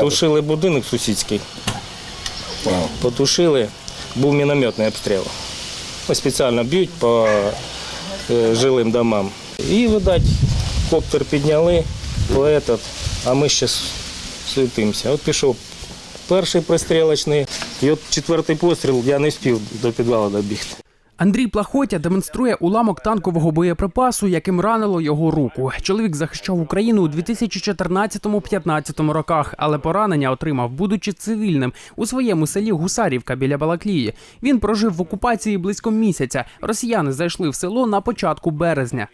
Тушили будинок сусідський. Потушили, був мінометний обстріл. Ось спеціально б'ють по е, жилим домам. І, видать, коптер підняли, этот, а ми ще с- суетимося. От пішов перший пристрілочний, і от четвертий постріл я не встиг до підвалу добігти. Андрій Плахотя демонструє уламок танкового боєприпасу, яким ранило його руку. Чоловік захищав Україну у 2014-15 роках, але поранення отримав, будучи цивільним у своєму селі Гусарівка біля Балаклії. Він прожив в окупації близько місяця. Росіяни зайшли в село на початку березня.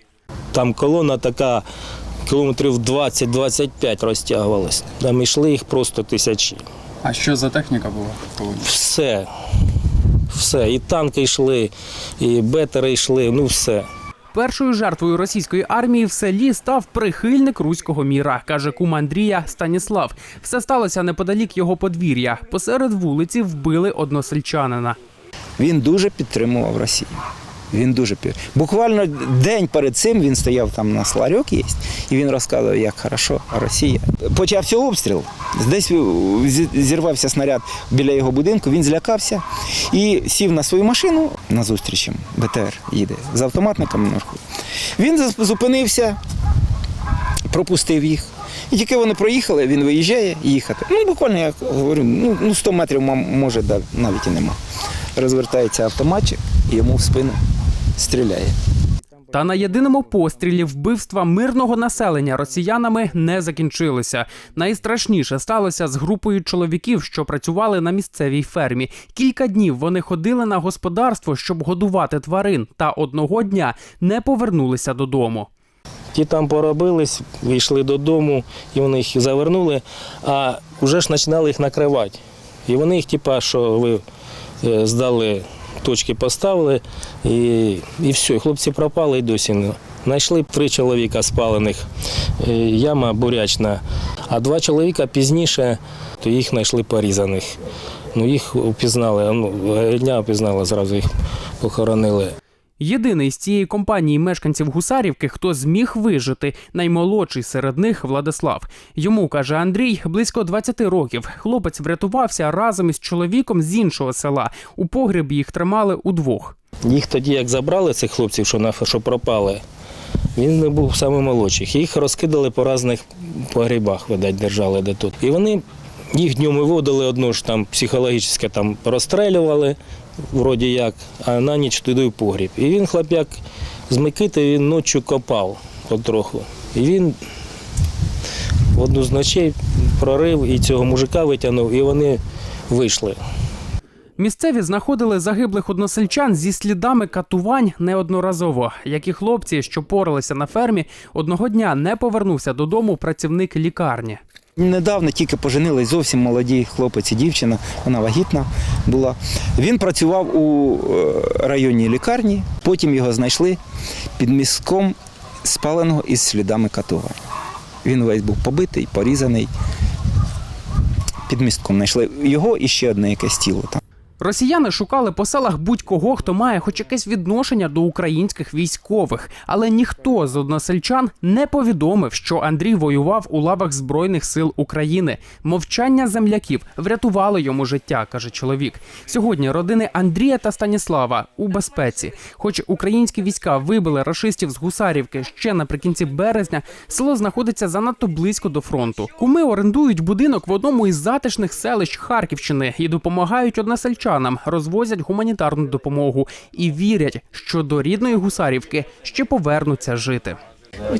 Там колона така кілометрів 20-25 розтягувалась. Там йшли їх просто тисячі. А що за техніка була? Все. Все. І танки йшли, і бетери йшли, ну все. Першою жертвою російської армії в селі став прихильник руського міра, каже кум Андрія Станіслав. Все сталося неподалік його подвір'я. Посеред вулиці вбили односельчанина. Він дуже підтримував Росію. Він дуже пі- Буквально день перед цим він стояв там на сларьок є, і він розказував, як хорошо Росія. Почався обстріл. Десь зірвався снаряд біля його будинку, він злякався і сів на свою машину на зустріч їм, БТР їде з автоматником наверху. Він зупинився, пропустив їх. І тільки вони проїхали, він виїжджає їхати. Ну, буквально, я говорю, ну, ну 100 метрів може навіть і нема. Розвертається автоматчик і йому в спину стріляє. Та на єдиному пострілі вбивства мирного населення росіянами не закінчилися. Найстрашніше сталося з групою чоловіків, що працювали на місцевій фермі. Кілька днів вони ходили на господарство, щоб годувати тварин, та одного дня не повернулися додому. Ті там поробились, вийшли додому, і вони їх завернули, а вже ж починали їх накривати. І вони їх, типа, що ви е, здали, точки поставили, і, і все. Хлопці пропали і досі. Знайшли три чоловіка спалених, е, яма бурячна, а два чоловіка пізніше, то їх знайшли порізаних. Ну, їх впізнали, ну, дня опізнали, зразу їх похоронили. Єдиний з цієї компанії мешканців Гусарівки, хто зміг вижити, наймолодший серед них Владислав. Йому каже Андрій, близько 20 років. Хлопець врятувався разом із чоловіком з іншого села. У погребі їх тримали удвох. Їх тоді, як забрали цих хлопців, що, на, що пропали, він не був самим молодших. Їх розкидали по різних погрібах, видать, держали де тут. І вони їх днем виводили одно ж там психологічно там розстрелювали, вроді як, а на ніч туди в погріб. І він, хлоп'як, з Микити він ночі копав потроху. І він в одну з ночей прорив і цього мужика витягнув, і вони вийшли. Місцеві знаходили загиблих односельчан зі слідами катувань неодноразово. Як і хлопці, що поралися на фермі, одного дня не повернувся додому працівник лікарні. Недавно тільки поженились зовсім молоді хлопець і дівчина, вона вагітна була. Він працював у е, районній лікарні, потім його знайшли під міском спаленого із слідами катування. Він весь був побитий, порізаний. Під містком знайшли його і ще одне якесь тіло там. Росіяни шукали по селах будь-кого, хто має хоч якесь відношення до українських військових, але ніхто з односельчан не повідомив, що Андрій воював у лавах збройних сил України. Мовчання земляків врятувало йому життя, каже чоловік. Сьогодні родини Андрія та Станіслава у безпеці. Хоч українські війська вибили рашистів з Гусарівки ще наприкінці березня, село знаходиться занадто близько до фронту. Куми орендують будинок в одному із затишних селищ Харківщини і допомагають односельчанам, розвозять гуманітарну допомогу і вірять, що до рідної Гусарівки ще повернуться жити.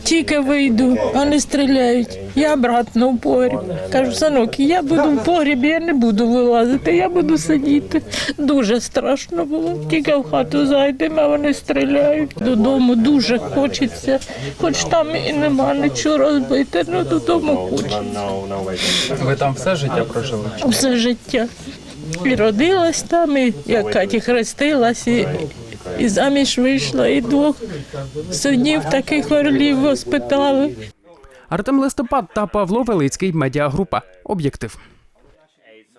Тільки вийду, вони стріляють. Я обратно в погріб. Кажу, синок, я буду в погрібі, я не буду вилазити, я буду сидіти. Дуже страшно було. Тільки в хату зайдемо, а вони стріляють. Додому дуже хочеться, хоч там і нема нічого розбити, але додому хочеться. Ви там все життя прожили? Все життя. І родилась там, і як Каті хрестилась, і, і заміж вийшла, і двох синів таких орлів воспитали. Артем Листопад та Павло Велицький. Медіагрупа. Об'єктив.